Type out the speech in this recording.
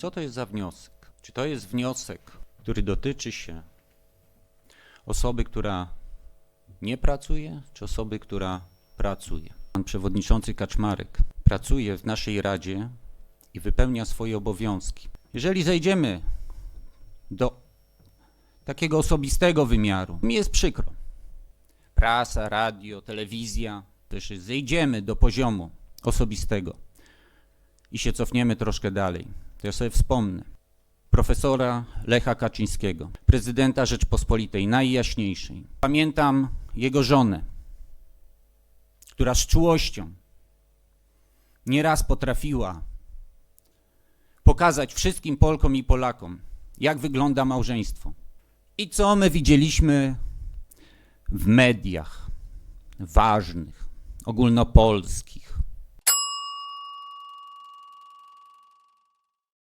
Co to jest za wniosek? Czy to jest wniosek, który dotyczy się osoby, która nie pracuje, czy osoby, która pracuje? Pan przewodniczący Kaczmarek pracuje w naszej Radzie i wypełnia swoje obowiązki. Jeżeli zejdziemy do takiego osobistego wymiaru, mi jest przykro. Prasa, radio, telewizja, też zejdziemy do poziomu osobistego i się cofniemy troszkę dalej, to ja sobie wspomnę profesora Lecha Kaczyńskiego, prezydenta Rzeczpospolitej najjaśniejszej. Pamiętam jego żonę, która z czułością nieraz potrafiła pokazać wszystkim Polkom i Polakom, jak wygląda małżeństwo. I co my widzieliśmy w mediach ważnych, ogólnopolskich,